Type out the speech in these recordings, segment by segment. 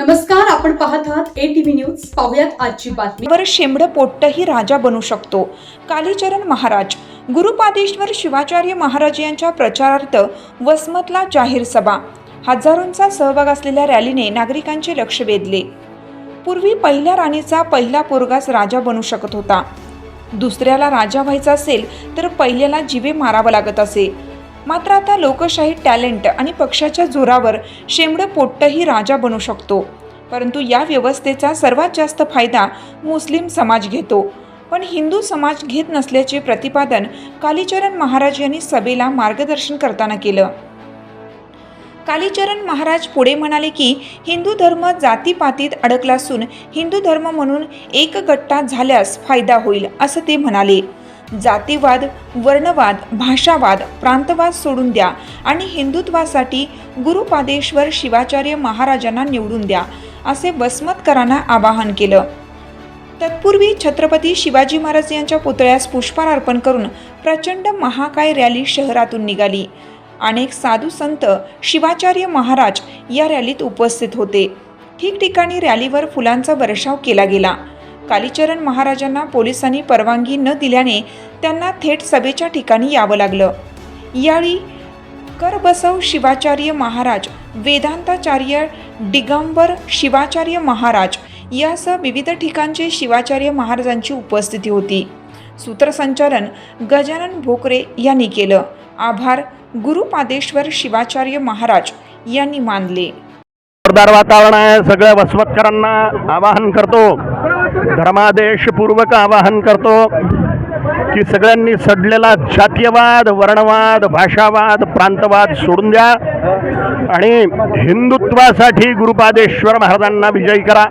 नमस्कार आपण पाहत आहात ए टीव्ही न्यूज पाहुयात आजची बातमी. वर शेंबड पोट्टही राजा बनू शकतो. कालीचरण महाराज. गुरुपादेश्वर शिवाचार्य महाराज यांच्या प्रचारार्थ वसमतला जाहीर सभा. हजारोंचा सहभाग असलेल्या रॅलीने नागरिकांचे लक्ष वेधले. पूर्वी पहिल्या राणीचा पहिला पोरगाच राजा बनू शकत होता. दुसऱ्याला राजा व्हायचा असेल तर पहिल्याला जिवे मारावं लागत असे. मात्र आता लोकशाही टॅलेंट आणि पक्षाच्या जोरावर शेंबडं पोट्टही राजा बनू शकतो. परंतु या व्यवस्थेचा सर्वात जास्त फायदा मुस्लिम समाज घेतो. पण हिंदू समाज घेत नसल्याचे प्रतिपादन कालीचरण महाराज यांनी सभेला मार्गदर्शन करताना केलं. कालीचरण महाराज पुढे म्हणाले की हिंदू धर्म जातीपातीत अडकला असून हिंदू धर्म म्हणून एकगट्टा झाल्यास फायदा होईल असं ते म्हणाले. जातीवाद वर्णवाद भाषावाद प्रांतवाद सोडून द्या आणि हिंदुत्वासाठी गुरुपादेश्वर शिवाचार्य महाराजांना निवडून द्या असे वसमतकरांना आवाहन केलं. तत्पूर्वी छत्रपती शिवाजी महाराज यांच्या पुतळ्यास पुष्पार अर्पण करून प्रचंड महाकाय रॅली शहरातून निघाली. अनेक साधू संत शिवाचार्य महाराज या रॅलीत उपस्थित होते. ठिकठिकाणी रॅलीवर फुलांचा वर्षाव केला गेला. कालीचरण महाराजांना पोलिसांनी परवानगी न दिल्याने त्यांना थेट सभेच्या ठिकाणी यावं लागलं. यावेळी करबसव शिवाचार्य महाराज वेदांताचार्य दिगंबर शिवाचार्य महाराज यासह विविध ठिकाणचे शिवाचार्य महाराजांची उपस्थिती होती. सूत्रसंचालन गजानन भोकरे यांनी केलं. आभार. गुरुपादेश्वर शिवाचार्य महाराज यांनी मानले. जोरदार वातावरण आहे. सगळ्या वसवतकरांना आवाहन करतो. धर्मादेशपूर्वक आवाहन करतो की सगळ्यांनी सडलेला जातीयवाद वर्णवाद भाषावाद प्रांतवाद सोडून द्या आणि हिंदुत्वासाठी गुरुपादेश्वर महाराजांना विजयी करा.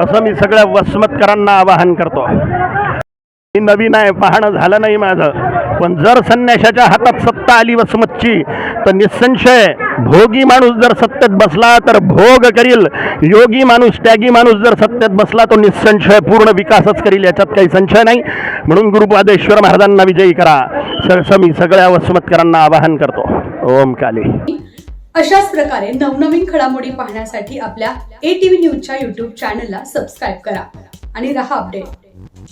असं मी सगळ्या वसमतकरांना आवाहन करतो. मी नवीन आहे पाहणं झालं नाही माझं. पण जर संन्याशाच्या हातात सत्ता आली वसमतची तर निसंशय भोगी माणूस जर सत्तेत बसला तर भोग करील. योगी माणूस त्यागी माणूस जर सत्तेत बसला तो निसंशय पूर्ण विकासच करील. याच्यात काही संशय नाही. म्हणून गुरुपादेश्वर महाराजांना विजयी करा. असं मी सगळ्या वसमतकरांना आवाहन करतो. ओम काली. अशाच प्रकारे नवनवीन घडामोडी पाहण्यासाठी आपल्या ए टीव्ही न्यूजच्या युट्यूब चॅनलला सबस्क्राईब करा. आणि रहा अपडेट